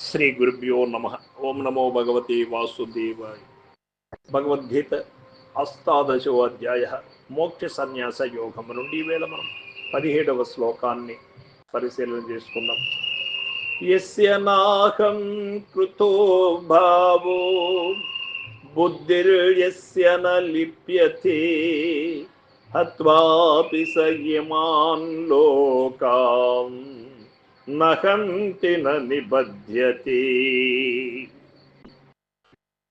శ్రీ గురుభ్యో నమ. ఓం నమో భగవతి వాసుదేవాయ. భగవద్గీత అష్టాదశో అధ్యాయ మోక్ష సన్యాస యోగము నుండి వేళ మనం పదిహేడవ శ్లోకాన్ని పరిశీలన చేసుకుందాం. యస్య నాహం కృతో భావో. బుద్ధిర్యస్య న లిప్యతే. హత్వాపి సయమాన్ లోకాం. నహంతి న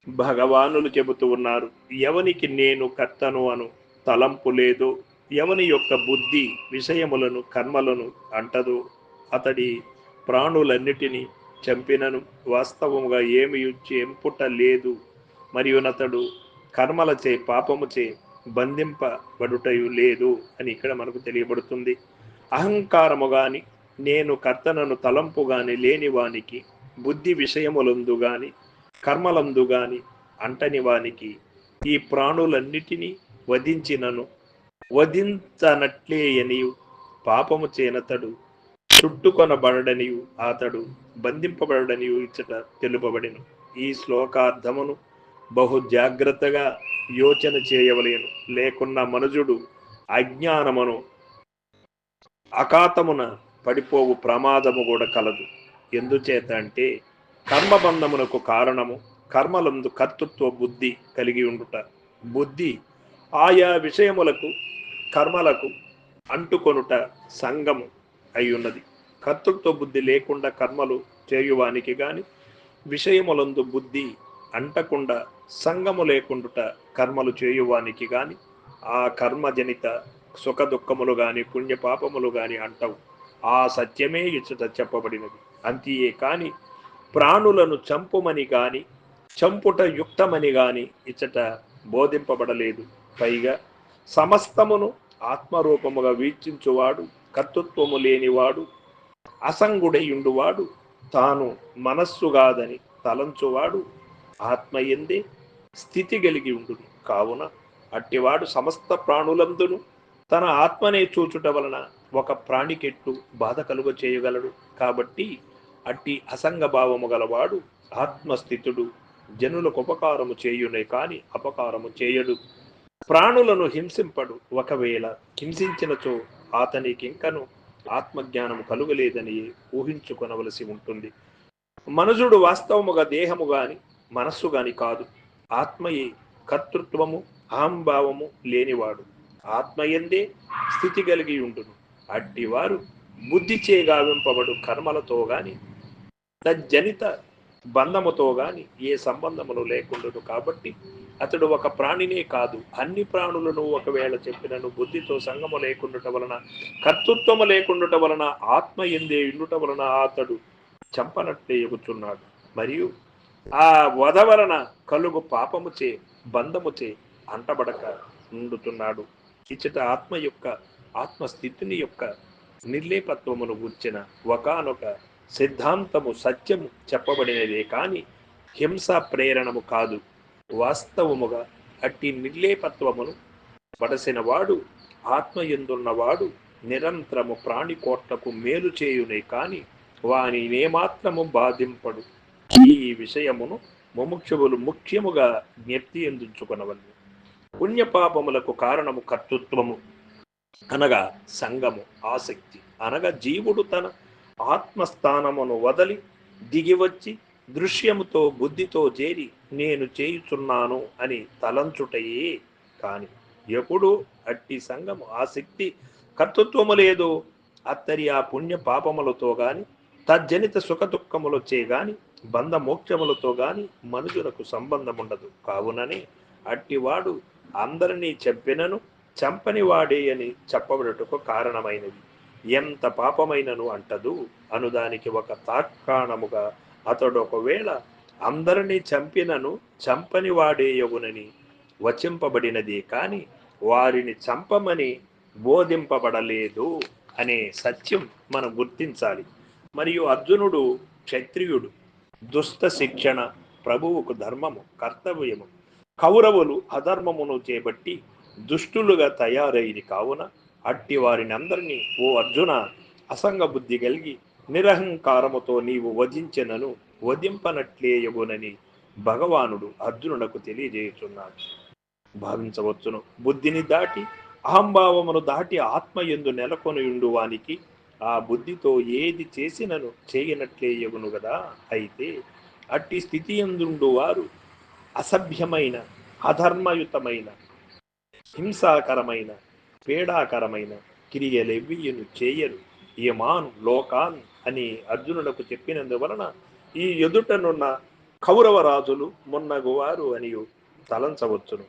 భగవానులు చెబుతూ ఉన్నారు ఎవనికి నేను కర్తను అను తలంపు లేదు. ఎవని యొక్క బుద్ధి విషయములను కర్మలను అంటదు. అతడి ప్రాణులన్నిటినీ చంపినను. వాస్తవముగా ఏమి చెంపుట లేదు. మరియు అతడు కర్మలచే పాపముచే బంధింపబడుటయు లేదు అని ఇక్కడ మనకు తెలియబడుతుంది. అహంకారము గాని నేను కర్తనను తలంపు గాని బుద్ధి విషయములందు గాని కర్మలందు గాని అంటని వానికి ఈ ప్రాణులన్నిటినీ వధించినను. వధించనట్లేయనియు పాపము చేనతడు చుట్టుకొనబడనియు అతడు బంధింపబడనియు ఇచ్చట తెలుపబడిను. ఈ శ్లోకార్థమును బహు జాగ్రత్తగా యోచన చేయవలేను. లేకున్న మనుజుడు అజ్ఞానమును అకాతమున పడిపోవు ప్రమాదము కూడా కలదు. ఎందుచేత అంటే కర్మబంధమునకు కారణము కర్మలందు కర్తృత్వ బుద్ధి కలిగి ఉండుట. బుద్ధి ఆయా విషయములకు కర్మలకు అంటుకొనుట సంగము అయి ఉన్నది కర్తృత్వ బుద్ధి లేకుండా కర్మలు చేయువానికి గాని విషయములందు బుద్ధి అంటకుండా సంగము లేకుండుట కర్మలు చేయువానికి గాని ఆ కర్మజనిత సుఖ దుఃఖములు గాని పుణ్యపాపములు కానీ గాని అంటవు. ఆ సత్యమే ఇచ్చట చెప్పబడినది. అంతియే కాని ప్రాణులను చంపుమని గాని చంపుట యుక్తమని గాని ఇచ్చట బోధింపబడలేదు. పైగా సమస్తమును ఆత్మరూపముగా వీక్షించువాడు కర్తృత్వము లేనివాడు అసంగుడయుండువాడు తాను మనస్సు కాదని తలంచువాడు ఆత్మ ఎందే స్థితి కలిగి ఉండును. కావున అట్టివాడు సమస్త ప్రాణులందును తన ఆత్మనే చూచుట వలన ఒక ప్రాణికెట్టు బాధ కలుగ చేయగలడు. కాబట్టి అట్టి అసంగభావము గలవాడు ఆత్మస్థితుడు జనులకు ఉపకారము చేయునే కాని అపకారము చేయడు. ప్రాణులను హింసింపడు. ఒకవేళ హింసించినచో అతనికింకను ఆత్మజ్ఞానము కలుగలేదని ఊహించుకొనవలసి ఉంటుంది. మనుజుడు వాస్తవముగా దేహము గాని మనస్సు గాని కాదు. ఆత్మయే కర్తృత్వము అహంభావము లేనివాడు. ఆత్మయందే స్థితి కలిగి ఉండును. అట్టివారు బుద్ధి చేగావింపబడు కర్మలతో గాని తజ్జనిత బంధముతో గాని ఏ సంబంధములు లేకుండా కాబట్టి అతడు ఒక ప్రాణినే కాదు. అన్ని ప్రాణులను ఒకవేళ చెప్పినను బుద్ధితో సంగము లేకుండుట వలన కర్తృత్వము లేకుండుట వలన ఆత్మ ఎందే ఇండుట వలన అతడు చంపనట్టే ఎగుచున్నాడు. మరియు ఆ వధ వలన కలుగు పాపముచే బంధముచే అంటబడక ఉండుతున్నాడు. ఇచ్చట ఆత్మ యొక్క ఆత్మస్థితిని యొక్క నిర్లేపత్వమును గుర్చిన ఒకనొక సిద్ధాంతము సత్యము చెప్పబడినదే కానీ హింస ప్రేరణము కాదు. వాస్తవముగా అట్టి నిర్లేపత్వమును పడసిన వాడు ఆత్మయందున్నవాడు నిరంతరము ప్రాణికోట్లకు మేలు చేయునే కాని వాని నేమాత్రము బాధింపడు. ఈ విషయమును ముముక్షువులు ముఖ్యముగా జ్ఞప్తి ఎందుచుకొనవలను. పుణ్యపాపములకు కారణము కర్తృత్వము. అనగా సంగము ఆసక్తి. అనగా జీవుడు తన ఆత్మస్థానమును వదలి దిగివచ్చి దృశ్యముతో బుద్ధితో చేరి నేను చేయుచున్నాను అని తలంచుటయే కాని. ఎప్పుడు అట్టి సంగము ఆసక్తి కర్తృత్వము లేదు. అత్తరి ఆ పుణ్య పాపములతో గాని తజ్జనిత సుఖ దుఃఖములొచ్చే గాని బంధ మోక్షములతో గాని మనుషులకు సంబంధం ఉండదు కావుననే అట్టివాడు అందరినీ చెప్పినను చంపని వాడే అని చెప్పబడుటకు కారణమైనది ఎంత పాపమైనను అంటదు? అనుదానికి ఒక తాత్కాణముగా అతడు ఒకవేళ అందరినీ చంపినను చంపని వాడేయగునని వచింపబడినది కాని వారిని చంపమని బోధింపబడలేదు అనే సత్యం మనం గుర్తించాలి. మరియు అర్జునుడు క్షత్రియుడు దుష్ట శిక్షణ ప్రభువుకు ధర్మము కర్తవ్యము కౌరవులు అధర్మమును చేపట్టి దుష్టులుగా తయారైది కావున అట్టి వారిని అందరినీ ఓ అర్జున అసంగ బుద్ధి కలిగి నిరహంకారముతో నీవు వధించెనను వధింపనట్లేయగునని భగవానుడు అర్జునునకు తెలియజేయుచున్నాడు. భావించవచ్చును. బుద్ధిని దాటి అహంభావమును దాటి ఆత్మ ఎందు నెలకొని ఉండు వానికి ఆ బుద్ధితో ఏది చేసినను చేయనట్లేయగును కదా అయితే అట్టి స్థితి ఎందుండు వారు అసభ్యమైన అధర్మయుతమైన హింసాకరమైన పీడాకరమైన క్రియలెవ్వియును చేయరు. యమాన్ లోకాన్ అని అర్జునులకు చెప్పినందువలన ఈ ఎదుటనున్న కౌరవ రాజులు మున్నగువారు అని తలంచవచ్చును.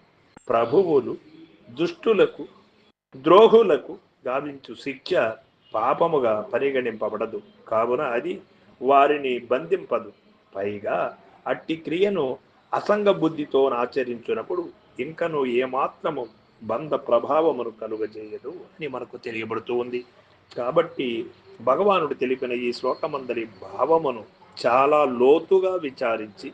ప్రభువులు దుష్టులకు ద్రోహులకు గావించు శిక్ష పాపముగా పరిగణింపబడదు. కావున అది వారిని బంధింపదు. పైగా అట్టి క్రియను అసంగ బుద్ధితో ఆచరించినప్పుడు ఇంకను ఏమాత్రము బంధ ప్రభావమును కలుగజేయదు అని మనకు తెలియబడుతూ ఉంది. కాబట్టి భగవానుడు తెలిపిన ఈ శ్లోకమందరి భావమును చాలా లోతుగా విచారించి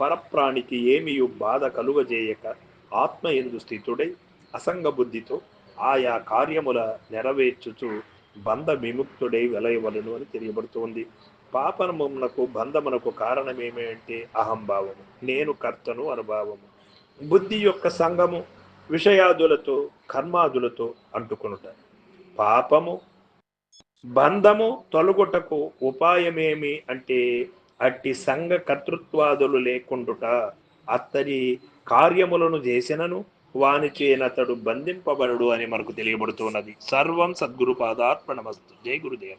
పరప్రాణికి ఏమియు బాధ కలుగజేయక ఆత్మ ఎందు స్థితుడై అసంగ బుద్ధితో ఆయా కార్యముల నెరవేర్చుచు బంధ విముక్తుడై వెలయవలను అని తెలియబడుతోంది పాపనమునకు బంధమునకు కారణమేమి అంటే అహంభావము. నేను కర్తను అనుభావము. బుద్ధి యొక్క సంగము విషయాదులతో కర్మాదులతో అంటుకొనుట. పాపము బంధము తొలగుటకు ఉపాయమేమి అంటే అట్టి సంఘ కర్తృత్వాదులు లేకుండుట. అత్తడి కార్యములను చేసినను వానిచేనతడు బంధింపబడు అని మనకు తెలియబడుతున్నది. సర్వం సద్గురు పాదార్పణమస్తు. జై గురుదేవ.